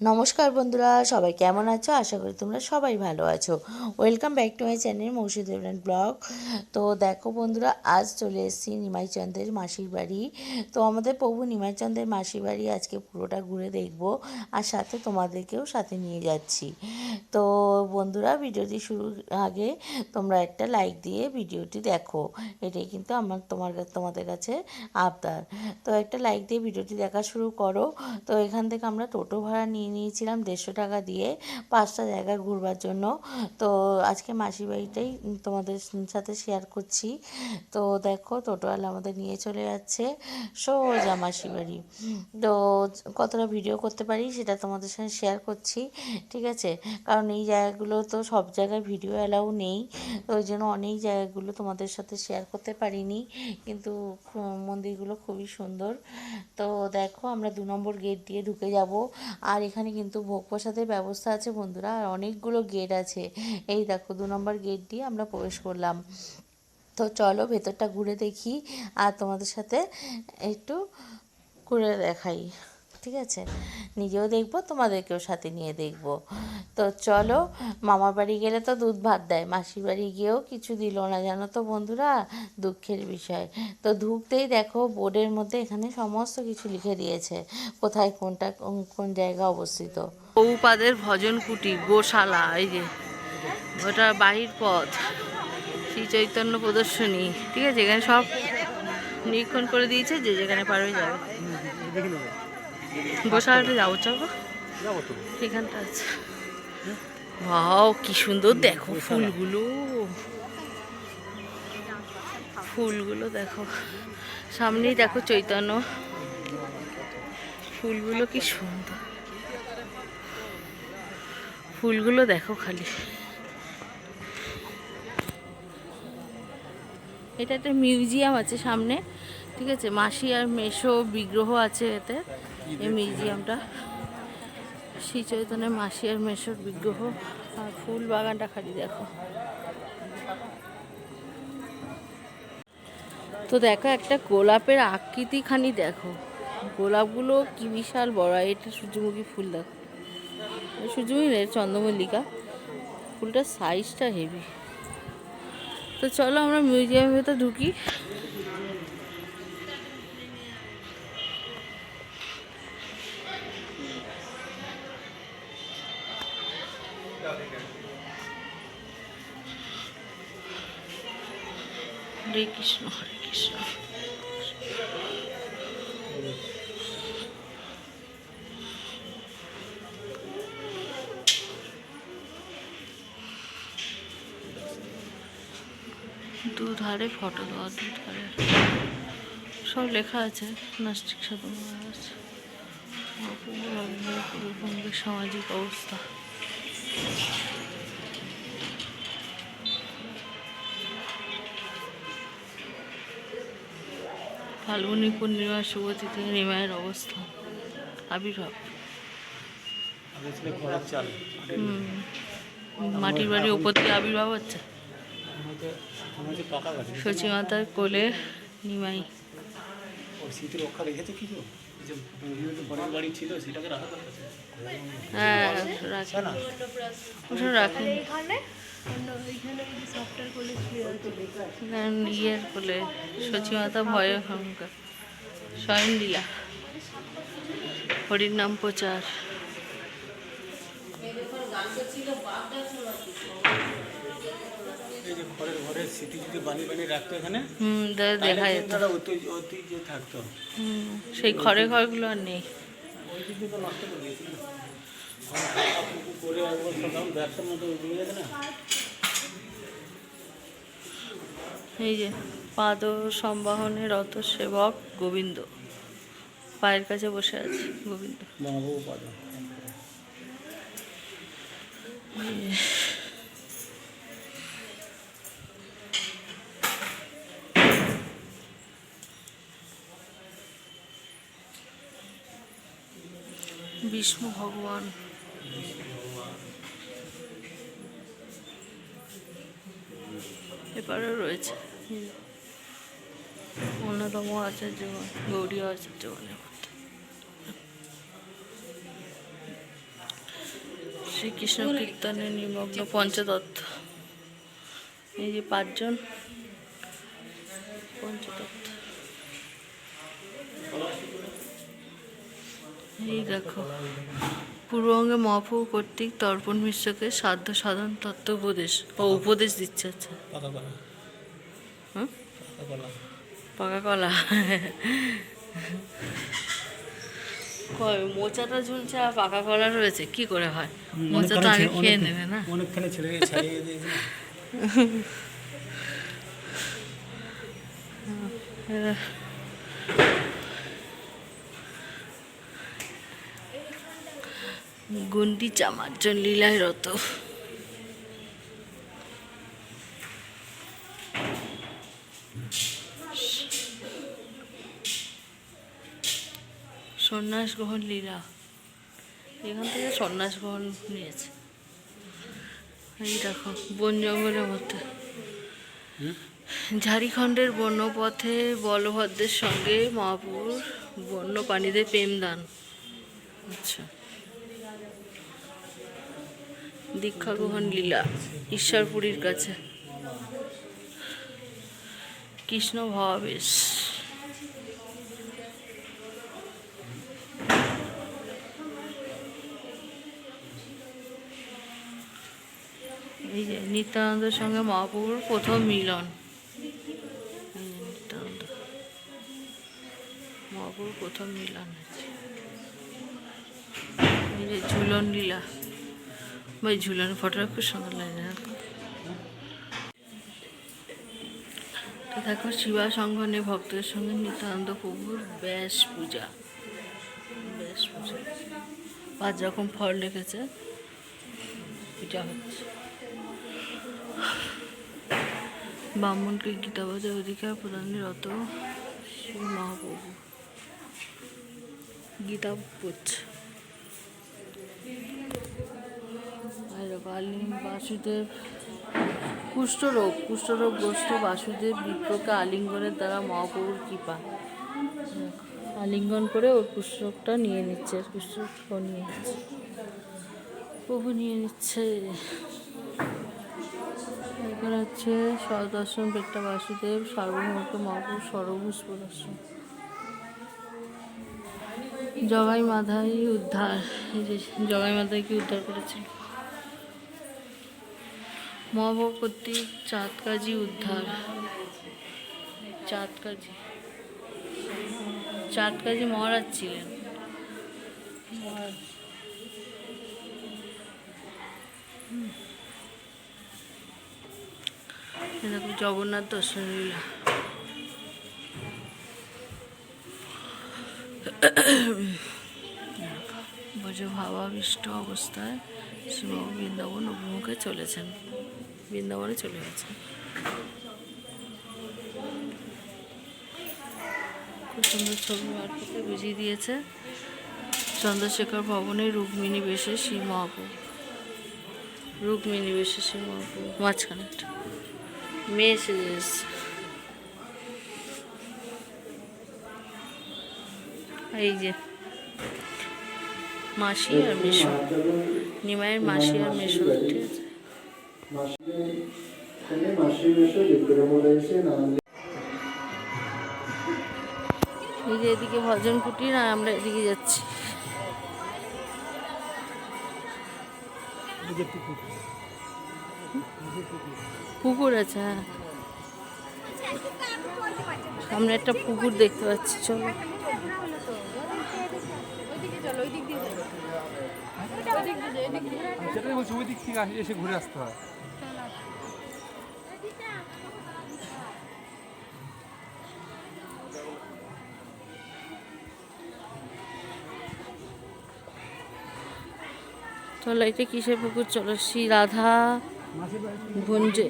নমস্কার বন্ধুরা, সবাই কেমন আছো? আশা করি তোমরা সবাই ভালো আছো। Welcome back to my channel মৌসুদ দেবরান ব্লগ। তো দেখো বন্ধুরা, আজ চলে এসেছি নিমাইচন্দের মাসির বাড়ি। তো আমাদের প্রভু নিমাইচন্দের মাসির বাড়ি আজকে পুরোটা ঘুরে দেখব আর সাথে তোমাদেরকেও সাথে নিয়ে যাচ্ছি। তো বন্ধুরা, ভিডিওটি শুরুর আগে তোমরা একটা লাইক দিয়ে ভিডিওটি দেখো। এটাই কিন্তু আমার তোমার তোমাদের কাছে আবদার। তো একটা লাইক দিয়ে ভিডিওটি দেখা শুরু করো। তো এখান থেকে আমরা টোটো ভাড়া নিয়ে নিয়েছিলাম দেড়শো টাকা দিয়ে পাঁচটা জায়গা ঘুরবার জন্য। তো আজকে মাসির বাড়িটাই তোমাদের সাথে শেয়ার করছি। তো দেখো টোটোওয়ালা আমাদের নিয়ে চলে যাচ্ছে সোজা মাসির বাড়ি। তো কতটা ভিডিও করতে পারি সেটা তোমাদের সাথে শেয়ার করছি, ঠিক আছে? কারণ এই জায়গাগুলো তো সব জায়গায় ভিডিও অ্যালাউ নেই। তো ওই জন্য অনেক জায়গাগুলো তোমাদের সাথে শেয়ার করতে পারিনি। কিন্তু মন্দিরগুলো খুবই সুন্দর। তো দেখো আমরা দু নম্বর গেট দিয়ে ঢুকে যাব। আর এখানে কিন্তু ভোগ প্রসাদের ব্যবস্থা আছে, বন্ধুরা। আর অনেকগুলো গেট আছে। এই দেখো, দু নম্বর গেট দিয়ে আমরা প্রবেশ করলাম। তো চলো ভেতরটা ঘুরে দেখি, আর তোমাদের সাথে একটু ঘুরে দেখাই। ঠিক আছে? নিজেও দেখব তোমাদেরকেও সাথে নিয়ে দেখব। তো চলো মামার বাড়ি গেলে তো দুধ ভাত দেয় মাসির বাড়ি গিয়েও কিছু দিল না জানো তো বন্ধুরা? দুঃখের বিষয়। তো ঢুকতেই দেখো বোর্ডের মধ্যে এখানে সমস্ত কিছু লিখে দিয়েছে। কোথায় কোনটা কোন- কোন জায়গা অবস্থিত? বহুপাদের ভজন কুটি গোশালা এই যে ওটা বাহির পথ। শ্রী চৈতন্য প্রদর্শনী ঠিক আছে? এখানে সব নিরীক্ষণ করে দিয়েছে যে যেখানে পারবে যাবে। গোশালাটা যাব চলো। এখানটা আছে। বাও কি সুন্দর। দেখো ফুলগুলো। ফুলগুলো দেখো। সামনেই দেখো চৈতন্য। ফুলগুলো কি সুন্দর। ফুলগুলো দেখো খালি। এটা একটা মিউজিয়াম আছে সামনে। ঠিক আছে? মাসি আর মেশো বিগ্রহ আছে এতে। এই মিউজিয়ামটা। শ্রী চৈতন্যের মাসি আর মেশোর বিগ্রহ আর ফুল বাগানটা খালি দেখো। তো দেখো একটা গোলাপের আকৃতি খানি দেখো। গোলাপগুলো কি বিশাল বড় এটা সূর্যমুখী ফুল দেখো। সূর্যমুখী না, এটা চন্দ্রমল্লিকা। ফুলটার সাইজটা হেভি তো চলো আমরা মিউজিয়ামের ভেতর ঢুকি। হরে কৃষ্ণ হরে কৃষ্ণ। দুধারে ফটো দেওয়া, দুধারে। সব লেখা আছে, নাস্তিক সাধন মহারাজ সামাজিক অবস্থা। ফাল্গুনী পূর্ণিমা, শুভ তিথি নিমায়ের অবস্থান আবির্ভাব। মাটির বাড়ির উপর থেকে আবির্ভাব হচ্ছে? বাড়ি সচিমাতার কোলে নিমাই। রক্ষা রেখেছে কিছু? বাড়ি ছিল, সেটাকে রাখা দরকার। হ্যাঁ রাখি তাই না ওটা রাখি ইয়ের কোলে সচিমাতা ভয়ে অহংকার। স্বয়ং লীলা হরির নাম প্রচার। সেই ঘরে ঘরগুলো আর নেই। ঐতিহ্য তো নষ্ট করে দিয়েছিল করে একবার সব ব্যবসার মতো দিয়ে যাবে না? এই যে পাদ সম্বাহনে রত সেবক গোবিন্দ। পায়ের কাছে বসে আছে গোবিন্দ। বিষ্ণু ভগবান। এপারেও রয়েছে। অন্যতম আচার্য গৌরী আচার্য শ্রীকৃষ্ণ কীর্তনে নিমগ্ন পঞ্চদত্ত এই যে পাঁচজন পঞ্চদত্ত এই দেখো। পূর্ববঙ্গে মহাপ্রভু কর্তৃক তর্পণ মিশ্রকে সাধ্য সাধন তত্ত্ব উপদেশ ও উপদেশ দিচ্ছে আচ্ছা। পাকা কলা। মোচাটা ঝুলছে আর পাকা কলা রয়েছে কি করে হয়? মোচা তো আগে খেয়ে নেবে না। অনেকখানি ছেড়ে দিয়েছে। গুন্ডি চামার্জন লীলায় রত। সন্ন্যাস গ্রহণ লীলা। এখান থেকে সন্ন্যাস গ্রহণ নিয়েছে। এই দেখো বন জঙ্গলের মধ্যে। ঝাড়খণ্ডের বন্যপথে বলভদ্রের সঙ্গে মহাপুর বন্য প্রাণীদের প্রেমদান। আচ্ছা। দীক্ষা গ্রহণ লীলা ঈশ্বরপুরীর কাছে। কৃষ্ণ ভাবাবেশ। এই যে নিত্যানন্দের সঙ্গে মহাপ্রভুর প্রথম মিলন। নিত্যানন্দ। মহাপ্রভুর প্রথম মিলন যে ঝুলন লীলা। ভাই ঝুলন ফটোটা খুব সুন্দর লাগে দেখো তো দেখো শিবা সংগনে ভক্তদের সঙ্গে নিত্যানন্দ প্রভুর ব্যাস পূজা। ব্যাস পূজা। পাঁচ রকম ফল রেখেছে। পূজা হচ্ছে। ব্রাহ্মণকে গীতাবাদের অধিকার প্রদানের রত শ্রী মহাপ্রভু। গীতা পড়ছে আর বালি, বাসুদেব, কুষ্ঠরোগ। কুষ্ঠরোগগ্রস্ত বাসুদেব বিপ্রকে আলিঙ্গনের দ্বারা মহাপ্রভুর কৃপা। আলিঙ্গন করে ওর কুষ্ঠরোগটা নিয়ে নিচ্ছে, কুষ্ঠরোগ নিয়ে নিচ্ছে। প্রভু নিয়ে নিচ্ছে। এখানে হচ্ছে সদর্শন পেট্টা বাসুদেব সার্বভৌমত্ব মহাপুর সর্বপুষ্প প্রদর্শন জগাই মাধাই উদ্ধার, এই জগাই মাধাইকে উদ্ধার করেছিল মহাভব কর্তৃক চাঁদ উদ্ধার। চাঁদ কাজী চাঁদ কাজী মহারাজ। ছিলেন জগন্নাথ দর্শন লীলা। ভাবাবিষ্ট অবস্থায় শ্রীবাবু বৃন্দাবন অভিমুখে চলেছেন। বৃন্দাবনে চলে গেছে। খুব সুন্দর ছবি মারফতে বুঝিয়ে দিয়েছে। চন্দ্রশেখর ভবনে রুক্মিণী বেশে শ্রী মহাপ্রভু। রুক্মিণী বেশে শ্রী মহাপ্রভু। মাঝখানে মেয়ে। এই যে, মাসি আর মেশো। নিমাইয়ের মাসি আর মেশো, ঠিক আছে? এই যে এদিকে ভজন কুটির আর আমরা এদিকে যাচ্ছি। পুকুর আছে হ্যাঁ। সামনে একটা পুকুর দেখতে পাচ্ছি চলো। ওই দিক থেকে আসে- এসে ঘুরে আসতে হয়। চলো এটা কিসের পুকুর চলো, শ্রী রাধা ভঞ্জে।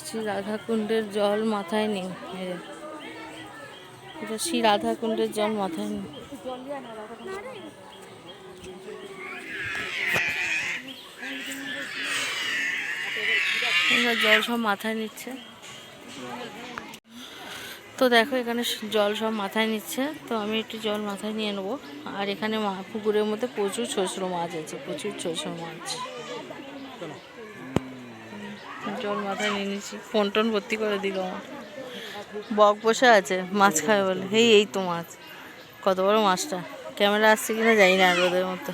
শ্রী রাধাকুণ্ডের জল মাথায় নেই। এটা শ্রী রাধাকুণ্ডের জল মাথায় নেই। জল সব মাথায় নিচ্ছে। তো দেখো, এখানে জল সব মাথায় নিচ্ছে। তো আমি একটু জল মাথায় নিয়ে নেব। আর এখানে পুকুরের মধ্যে প্রচুর ছোসরো মাছ আছে, প্রচুর ছোসরো মাছ। জল মাথায় নিয়ে নিচ্ছি। ফোন টোন ভর্তি করে দিল আমার বক বসে আছে, মাছ খাবে বলে। এই এই তো মাছ। কত বড় মাছটা। ক্যামেরা আসছে কিনা জানি না রোদের মতো।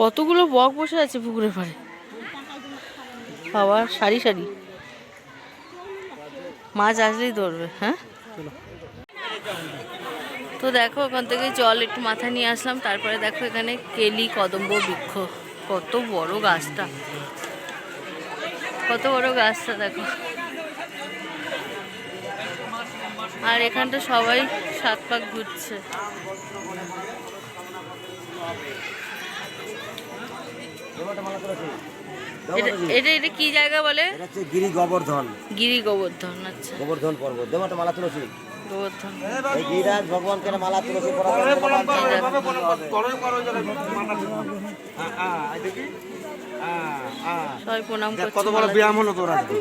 কতগুলো বক বসে আছে পুকুরের পাড়ে। বাবা সারি সারি মাছ আসলেই ধরবে হ্যাঁ? তো দেখো, ওখান থেকে জল একটু মাথা নিয়ে আসলাম, তারপরে দেখো এখানে কেলি, কদম্ব, বৃক্ষ, কত বড় গাছটা। কত বড় গাছটা, দেখো। আর এখানটা সবাই সাত পাক ঘুরছে। এটা এটা এটা কি জায়গা বলে? এটা হচ্ছে গিরি গোবর্ধন। গিরি গোবর্ধন আচ্ছা। গোবর্ধন পর্বত। দেবো একটা মালা তুলসী। গোবর্ধন। এই গিরিরাজ ভগবানকে মালা তুলসী পরা সবাই প্রণাম করছে কত বড় ব্যায়াম হলো তোর আজকে।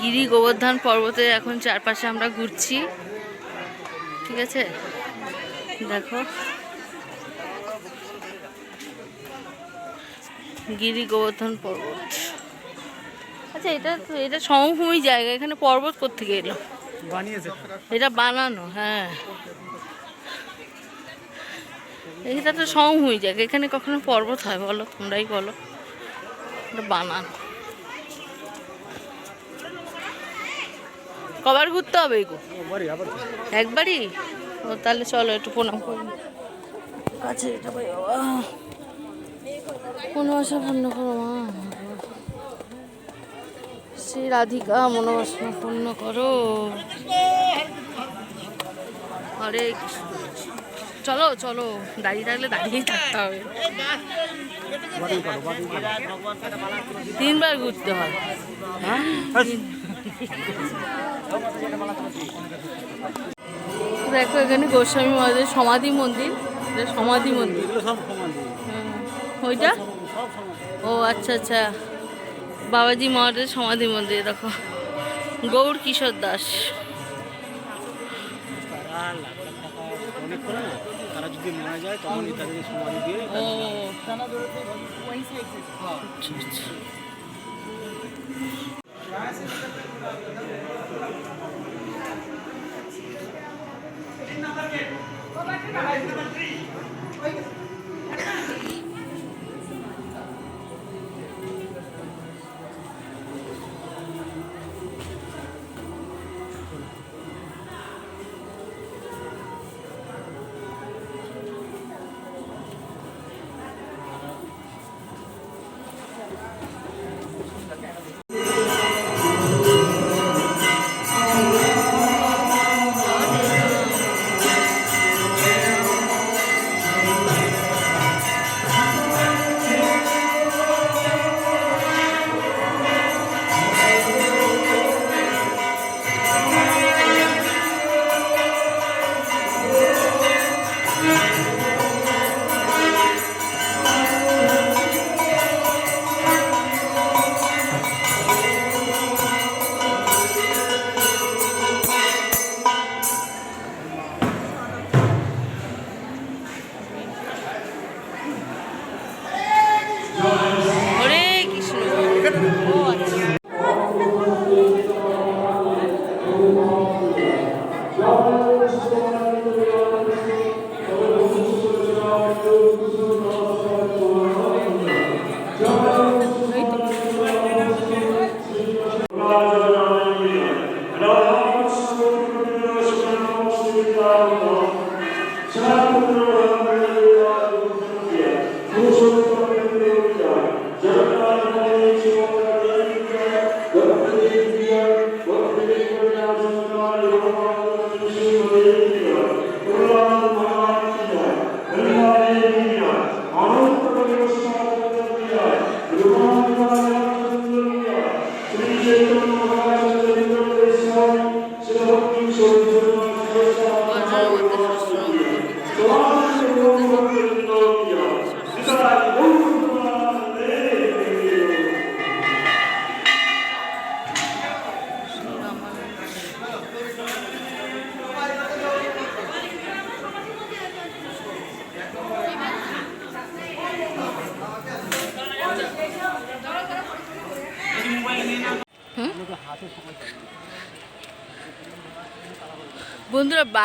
গিরি গোবর্ধন পর্বতে এখন চারপাশে আমরা ঘুরছি। ঠিক আছে? দেখো। গিরি গোবর্ধন পর্বত। আচ্ছা এটা তো এটা সমভূমি জায়গা এখানে পর্বত কোথেকে এলো? এটা বানানো হ্যাঁ। এটা তো সমভূমি জায়গা এখানে কখনো পর্বত হয় বলো তোমরাই বলো। এটা বানানো। কবার ঘুরতে হবে একবারই? ও তাহলে চলো একটু প্রণাম করি। কাছে এটা ভাই বাবা। মনোবাসা পূর্ণ করো মা। শ্রী রাধিকা মনোবাসনা পূর্ণ করো। কৃষ্ণ। চলো চলো দাঁড়িয়ে থাকলে দাঁড়িয়েই থাকতে হবে। তিনবার ঘুরতে হয় হ্যাঁ? দেখো এখানে গোস্বামী মহারাজের সমাধি মন্দির। এটা সমাধি মন্দির। ওইটা? ও আচ্ছা আচ্ছা। বাবাজি মহারাজের সমাধি মন্দির দেখো। গৌর কিশোর দাস। তারা যদি মারা যায় তখনই তাদেরকে সমাধি দিয়ে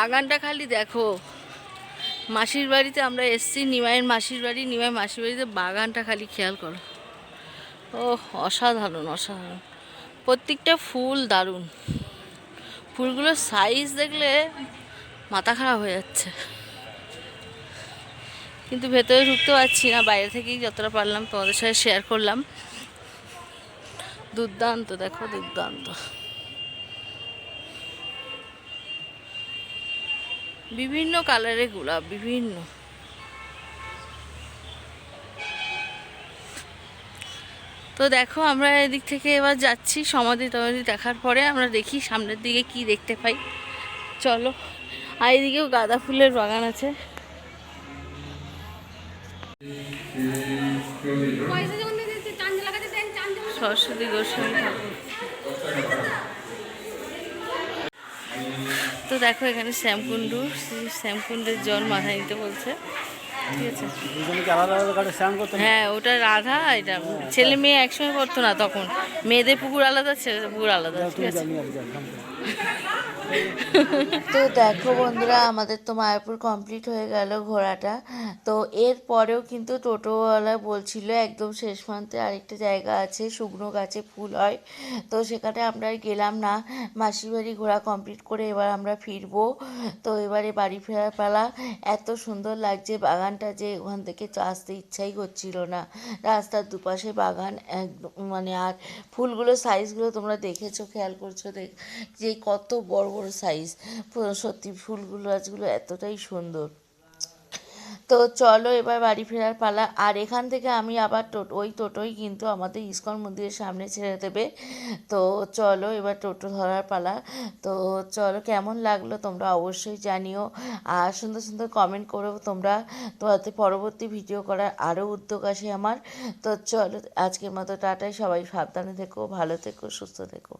বাগানটা খালি দেখো। মাসির বাড়িতে আমরা এসছি, নিমাইয়ের মাসির বাড়ি। নিমাই মাসির বাড়িতে বাগানটা খালি খেয়াল করো। ও অসাধারণ অসাধারণ। প্রত্যেকটা ফুল দারুণ। ফুলগুলোর সাইজ দেখলে মাথা খারাপ হয়ে যাচ্ছে। কিন্তু ভেতরে ঢুকতে পারছি না, বাইরে থেকেই যতটা পারলাম তোমাদের সাথে শেয়ার করলাম। দুর্দান্ত, দেখো, দুর্দান্ত। বিভিন্ন কালারের গোলাপ বিভিন্ন। তো দেখো আমরা এদিক থেকে এবার যাচ্ছি সমাধি টমাধি দেখার পরে আমরা দেখি সামনের দিকে কি দেখতে পাই। চলো আর এদিকেও গাঁদা ফুলের বাগান আছে। সরস্বতী গোস্বামী ঠাকুর তো দেখো এখানে শ্যামকুণ্ডু। শ্যামকুণ্ডের জল মাথায় নিতে বলছে। হ্যাঁ? ওটা রাধা এটা ছেলে মেয়ে একসঙ্গে করতো না তখন। মেয়েদের পুকুর আলাদা ছেলেদের পুকুর আলাদা। ঠিক আছে? তো দেখো বন্ধুরা, আমাদের তো মায়াপুর কমপ্লিট হয়ে গেল ঘোরাটা। তো এর পরেও কিন্তু টোটোওয়ালা বলছিল, একদম শেষ প্রান্তে আরেকটা জায়গা আছে, শুকনো গাছে ফুল হয়। তো সেখানে আমরা গেলাম না। মাসির বাড়ি ঘোরা কমপ্লিট করে এবার আমরা ফিরবো। তো এবারে বাড়ি ফেরার পালা। এত সুন্দর লাগছে বাগানটা যে ওখান থেকে আসতে ইচ্ছাই করছিল না। রাস্তার দুপাশে বাগান একদম মানে আর ফুলগুলো সাইজগুলো তোমরা দেখেছ, খেয়াল করছ দেখ, যে কত বড় বড় সাইজ সত্যি ফুলগুলো গাছগুলো এতটাই সুন্দর। তো চলো এবার বাড়ি ফেরার পালা। আর এখান থেকে আমি আবার টোটো, ওই টোটোই কিন্তু আমাদের ইস্কন মন্দিরের সামনে ছেড়ে দেবে। তো চলো এবার টোটো ধরার পালা। তো চলো কেমন লাগল তোমরা অবশ্যই জানিও। আর সুন্দর সুন্দর কমেন্ট করো তোমরা। তোমাতে পরবর্তী ভিডিও করার আরও উদ্যোগ আসে আমার। তো চলো আজকের মতো টাটাই সবাই সাবধানে থেকো, ভালো থেকো, সুস্থ থেকো।